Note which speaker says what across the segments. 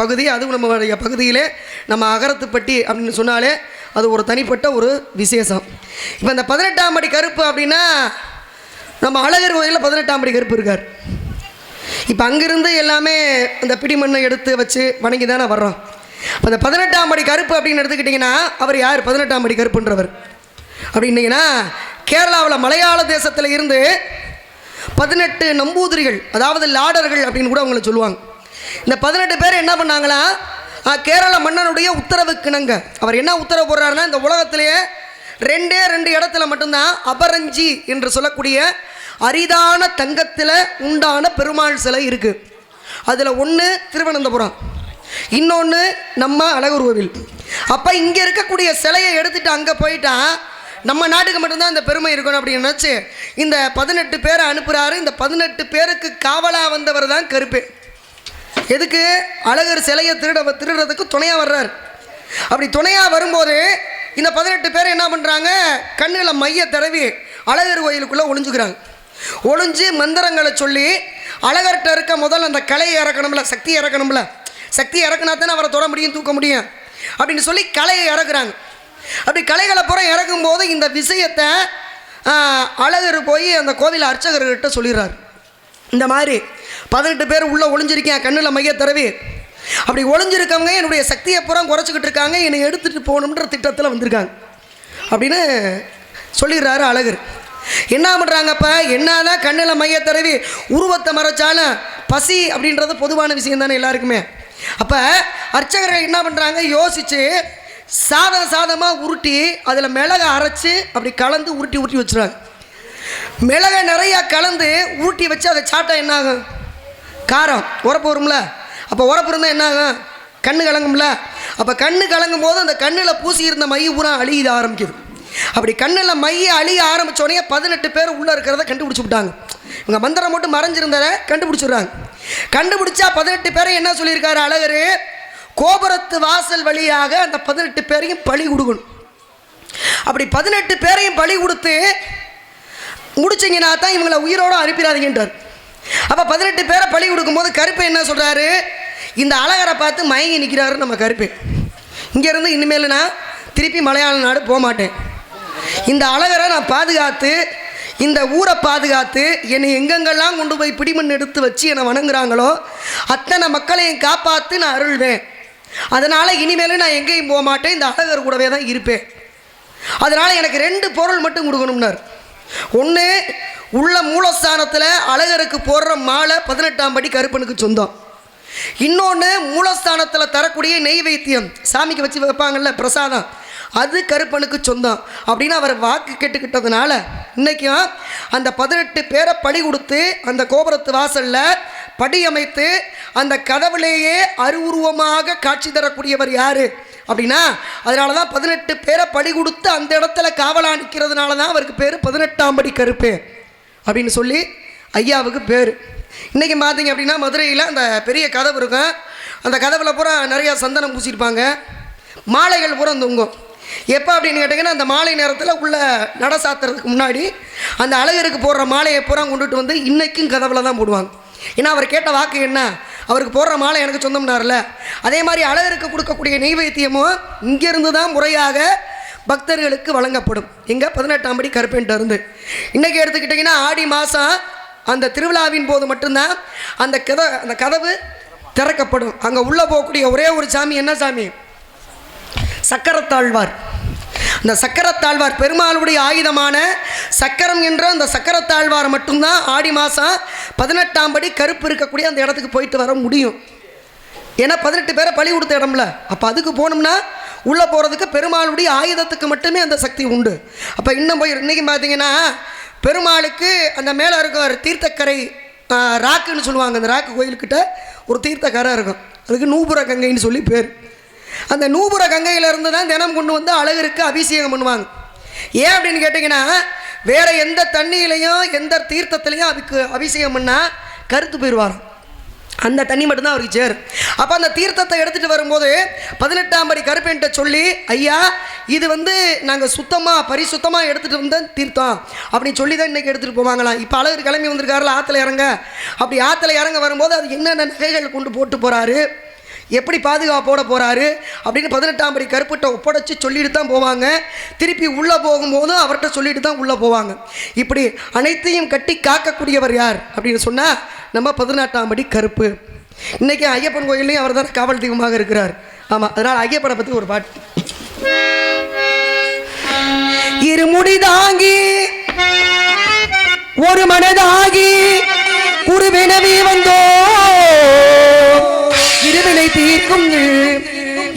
Speaker 1: பகுதி அதுவும் நம்மளுடைய பகுதியிலே நம்ம அகரத்துப்பட்டி அப்படின்னு சொன்னாலே அது ஒரு தனிப்பட்ட ஒரு விசேஷம். இப்போ இந்த பதினெட்டாம் படி கருப்பு அப்படின்னா நம்ம அழகர் கோயிலில் பதினெட்டாம் படி கருப்பு இருக்கார். இப்போ அங்கிருந்து எல்லாமே இந்த பிடிமண்ணை எடுத்து வச்சு வணங்கி தானே வர்றோம். இப்போ இந்த பதினெட்டாம் படி கருப்பு அப்படின்னு எடுத்துக்கிட்டிங்கன்னா அவர் யார்? பதினெட்டாம் படி கருப்புன்றவர். அப்படின்னீங்கன்னா கேரளாவில் மலையாள தேசத்தில் இருந்து பதினெட்டு நம்பூதிரிகள் அதாவது லாடர்கள் அப்படின்னு கூட அவங்கள சொல்லுவாங்க. இந்த பதினெட்டு பேர் என்ன பண்ணாங்களா? கேரள மன்னனுடைய உத்தரவுக்கிணங்க அவர் என்ன உத்தரவு போடுறாருன்னா இந்த உலகத்திலேயே ரெண்டே ரெண்டு இடத்துல மட்டும்தான் அபரஞ்சி என்று சொல்லக்கூடிய அரிதான தங்கத்தில் உண்டான பெருமாள் சிலை இருக்குது அதில் ஒன்று திருவனந்தபுரம். இன்னொன்று நம்ம அழகர் கோவில் அப்போ இங்கே இருக்கக்கூடிய சிலையை எடுத்துட்டு அங்கே போயிட்டா நம்ம நாட்டுக்கு மட்டும்தான் இந்த பெருமை இருக்கணும் அப்படின்னு நினச்சி இந்த பதினெட்டு பேரை அனுப்புகிறாரு இந்த பதினெட்டு பேருக்கு காவலாக வந்தவர் தான் கருப்பேன் எதுக்கு? அழகர் சிலையை திருட திருடுறதுக்கு துணையாக வர்றார். அப்படி துணையாக வரும்போது இந்த பதினெட்டு பேர் என்ன பண்ணுறாங்க கண்ணில் மைய தடவி அழகர் கோயிலுக்குள்ளே ஒளிஞ்சுக்கிறாங்க. ஒளிஞ்சு மந்திரங்களை சொல்லி அழகர்கிட்ட இருக்க முதல்ல அந்த கலையை இறக்கணும்ல சக்தி இறக்கணும்ல. சக்தி இறக்குனா தானே அவரை தொட முடியும் தூக்க முடியும். அப்படின்னு சொல்லி கலையை இறக்குறாங்க. அப்படி கலைகளை புறம் இறக்கும்போது இந்த விஷயத்தை அழகர் போய் அந்த கோவில் அர்ச்சகர்கிட்ட சொல்லிடுறாரு. இந்த மாதிரி பதினெட்டு பேர் உள்ளே ஒளிஞ்சிருக்கேன் கண்ணில் மைய தடவி. அப்படி ஒளிஞ்சிருக்கவங்க என்னுடைய சக்தியை புறம் குறைச்சிக்கிட்டு இருக்காங்க என்னை எடுத்துகிட்டு போகணுன்ற திட்டத்தில் வந்திருக்காங்க. அப்படின்னு சொல்லிடுறாரு அழகர். என்ன பண்ணுறாங்கப்ப என்னதான் கண்ணில் மைய தடவி உருவத்தை மறைச்சாலும் பசி அப்படின்றது பொதுவான விஷயம் தானே எல்லாருக்குமே. அப்போ அர்ச்சகர்கள் என்ன பண்ணுறாங்க யோசித்து சாதம் சாதமாக உருட்டி அதில் மிளகை அரைச்சி அப்படி கலந்து உருட்டி உருட்டி வச்சுருவாங்க. மிளகை நிறையா கலந்து ஊட்டி வச்சு அதை சாப்பிட்டா என்ன ஆகும் காரம். உரப்பு வரும்ல? அப்போ உரப்பு இருந்தால் என்ன ஆகும் கண்ணு கலங்கும்ல? அப்போ கண்ணு கலங்கும் போது அந்த கண்ணில் பூசி இருந்த மை பூரா அழிய ஆரம்பிக்குது. அப்படி கண்ணில் மைய அழிய ஆரம்பிச்ச உடனே பதினெட்டு பேர் உள்ளே இருக்கிறத கண்டுபிடிச்சி விட்டாங்க. இவங்க மந்திரம் மட்டும் மறைஞ்சிருந்தத கண்டுபிடிச்சிடுறாங்க. கண்டுபிடிச்சா பதினெட்டு பேரை என்ன சொல்லியிருக்காரு அழகர்? கோபுரத்து வாசல் வழியாக அந்த பதினெட்டு பேரையும் பழி கொடுக்கணும். அப்படி பதினெட்டு பேரையும் பழி கொடுத்து முடிச்சிங்கன்னா தான் இவங்களை உயிரோடு அனுப்பிடாதீங்கன்றார். அப்போ பதினெட்டு பேரை பழி கொடுக்கும்போது கருப்பை என்ன சொல்கிறாரு இந்த அழகரை பார்த்து மயங்கி நிற்கிறாரு நம்ம கருப்பு. இங்கேருந்து இனிமேல் நான் திருப்பி மலையாள நாடு போக மாட்டேன். இந்த அழகரை நான் பாதுகாத்து இந்த ஊரை பாதுகாத்து என்னை எங்கெங்கெல்லாம் கொண்டு போய் பிடிமண் எடுத்து வச்சு என்னை வணங்குறாங்களோ அத்தனை மக்களையும் காப்பாற்றி நான் அருள்வேன். அதனால் இனிமேல் நான் எங்கேயும் போக மாட்டேன். இந்த அழகர் கூடவே தான் இருப்பேன். அதனால் எனக்கு ரெண்டு பொருள் மட்டும் கொடுக்கணும்னார். ஒன்று உள்ள மூலஸ்தானத்தில் அழகருக்கு போடுற மாலை பதினெட்டாம் படி கருப்பனுக்கு சொந்தம். இன்னொன்று மூலஸ்தானத்தில் தரக்கூடிய நெய்வேத்தியம் சாமிக்கு வச்சு வைப்பாங்கல்ல பிரசாதம். அது கருப்பனுக்கு சொந்தம் அப்படின்னு அவர் வாக்கு கேட்டுக்கிட்டதுனால இன்றைக்கும் அந்த பதினெட்டு பேரை படி கொடுத்து அந்த கோபுரத்து வாசலில் படி அமைத்து அந்த கதவுலேயே அருவுருவமாக காட்சி தரக்கூடியவர் யார் அப்படின்னா அதனால தான் பதினெட்டு பேரை படி கொடுத்து அந்த இடத்துல காவலா நிற்கிறதுனால தான் அவருக்கு பேர் பதினெட்டாம் படி கருப்பு அப்படின்னு சொல்லி ஐயாவுக்கு பேர். இன்றைக்கி பார்த்தீங்க அப்படின்னா மதுரையில் அந்த பெரிய கதவு இருக்கும். அந்த கதவில் பூரா நிறையா சந்தனம் பூசியிருப்பாங்க மாலைகள் பூரா தொங்கும். எப்போ அப்படின்னு கேட்டிங்கன்னா அந்த மாலை நேரத்தில் உள்ளே நட சாத்துறதுக்கு முன்னாடி அந்த அழகருக்கு போடுற மாலையை பூரா கொண்டுட்டு வந்து இன்றைக்கும் கதவில் தான் போடுவாங்க. ஏன்னா அவர் கேட்ட வாக்கு என்ன? அவருக்கு போடுற மாலை எனக்கு சொந்தம்னார்ல. அதே மாதிரி அழகருக்கு கொடுக்கக்கூடிய நெய்வேத்தியமும் இங்கேருந்து தான் முறையாக பக்தர்களுக்கு வழங்கப்படும். எங்கே பதினெட்டாம் படி கருப்பேன்ட்டு இருந்து. இன்றைக்கி எடுத்துக்கிட்டிங்கன்னா ஆடி மாதம் அந்த திருவிழாவின் போது மட்டும்தான் அந்த கத அந்த கதவு திறக்கப்படும். அங்கே உள்ளே போகக்கூடிய ஒரே ஒரு சாமி என்ன சாமி? சக்கரத்தாழ்வார். அந்த சக்கரத்தாழ்வார் பெருமாளுடைய ஆயுதமான சக்கரம் என்ற அந்த சக்கரத்தாழ்வார் மட்டும்தான் ஆடி மாதம் பதினெட்டாம் படி கருப்பு இருக்கக்கூடிய அந்த இடத்துக்கு போயிட்டு வர முடியும். ஏன்னா பதினெட்டு பேரை பழி கொடுத்த இடம்ல. அப்போ அதுக்கு போனோம்னா உள்ளே போகிறதுக்கு பெருமாளுடைய ஆயுதத்துக்கு மட்டுமே அந்த சக்தி உண்டு. அப்போ இன்னும் போய் இன்றைக்கி பார்த்தீங்கன்னா பெருமாளுக்கு அந்த மேலே இருக்கிற ஒரு தீர்த்தக்கரை ராக்குன்னு சொல்லுவாங்க. அந்த ராக்கு கோயிலுக்கிட்ட ஒரு தீர்த்தக்கரை இருக்கும். அதுக்கு நூபுர கங்கைன்னு சொல்லி பேர். அந்த நூபுர கங்கையிலேருந்து தான் தினம் கொண்டு வந்து அழகருக்கு அபிஷேகம் பண்ணுவாங்க. ஏன் அப்படின்னு கேட்டிங்கன்னா வேறு எந்த தண்ணியிலையும் எந்த தீர்த்தத்துலையும் அதுக்கு அபிஷேகம் பண்ணால் கருத்து போயிடுவாராம் அந்த தண்ணி மட்டும்தான் அவருக்கு சேரும். அப்போ அந்த தீர்த்தத்தை எடுத்துகிட்டு வரும்போது பதினெட்டாம் படி கருப்பேன்ட்ட சொல்லி ஐயா இது வந்து நாங்கள் சுத்தமாக பரிசுத்தமாக எடுத்துகிட்டு வந்த தீர்த்தம். அப்படின்னு சொல்லி தான் இன்றைக்கி எடுத்துகிட்டு போவாங்களாம். இப்போ அழகு கிளம்பி வந்திருக்காருல ஆற்றுல இறங்க. அப்படி ஆற்றுல இறங்க வரும்போது அது என்னென்ன நகைகள் கொண்டு போட்டு போகிறாரு எப்படி பாதுகாப்போட போகிறாரு அப்படின்னு பதினெட்டாம் படி கருப்பிட்ட ஒப்படைச்சு சொல்லிட்டு தான் போவாங்க. திருப்பி உள்ளே போகும்போதும் அவர்கிட்ட சொல்லிட்டு தான் உள்ளே போவாங்க. இப்படி அனைத்தையும் கட்டி காக்கக்கூடியவர் யார்? அப்படின்னு சொன்னால் நம்ம பதினெட்டாம் படி கருப்பு. இன்றைக்கி ஐயப்பன் கோயில்லையும் அவர் தான் காவல் தெய்வமாக இருக்கிறார். ஆமாம் அதனால் ஐயப்பனை பற்றி ஒரு பாட்டு. இருமுடி தாங்கி ஒரு மனதாகி குருவினவே வந்து தீர்க்கும்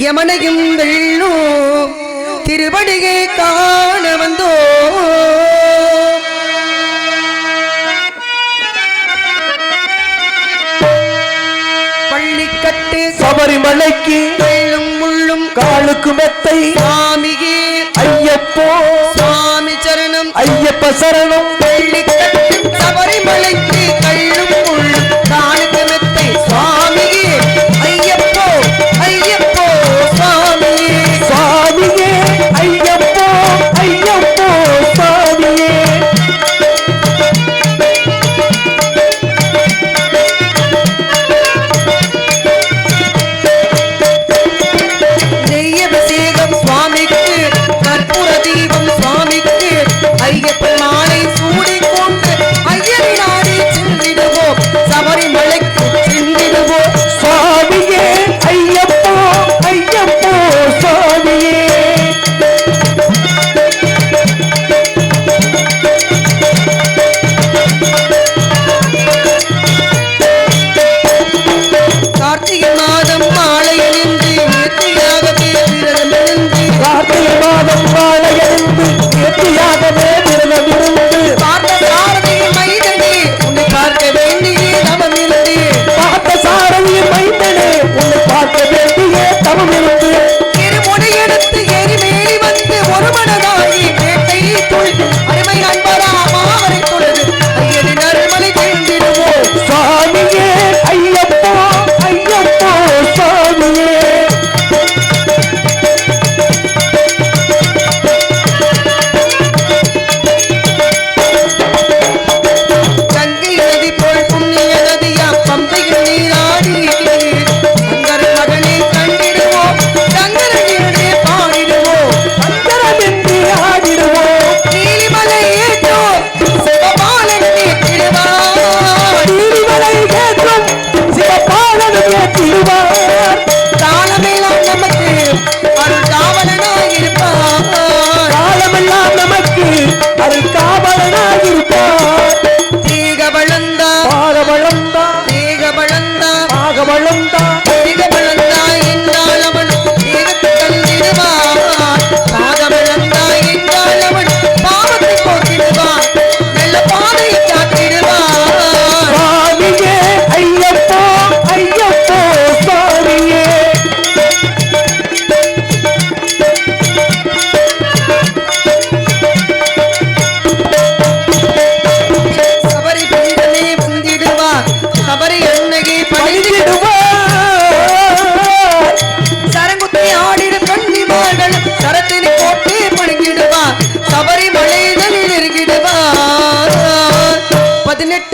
Speaker 1: யமனையும் வெள்ளும் திருவடியை காண வந்தோ பள்ளிக்கட்டு
Speaker 2: சபரிமலைக்கு
Speaker 1: வெள்ளும் முள்ளும்
Speaker 2: காலுக்கு மெத்தை
Speaker 1: சாமியே
Speaker 2: ஐயப்போ
Speaker 1: சுவாமி சரணம்
Speaker 2: ஐயப்ப சரணம்
Speaker 1: பள்ளிக்கட்டு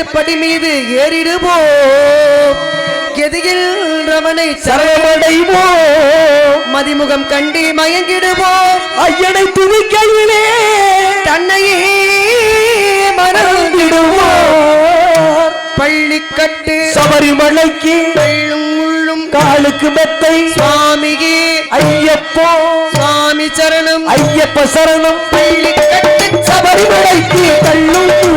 Speaker 1: படி மீது ஏறிடுவோம். சர
Speaker 2: சரணடைவோம்.
Speaker 1: மதிமுகம் கண்டி மயங்கிடுவோம்.
Speaker 2: ஐயனை துதிக்கையிலே
Speaker 1: தன்னையே மறந்திடுவோம். பள்ளிக்கட்டு
Speaker 2: சபரிமலைக்கு
Speaker 1: முள்ளும்
Speaker 2: காலுக்கு மெத்தை
Speaker 1: சுவாமியே
Speaker 2: ஐயப்போ
Speaker 1: சுவாமி சரணம்.
Speaker 2: ஐயப்ப சரணம்
Speaker 1: பள்ளிக்கட்டு
Speaker 2: சபரிமலைக்கு முள்ளும்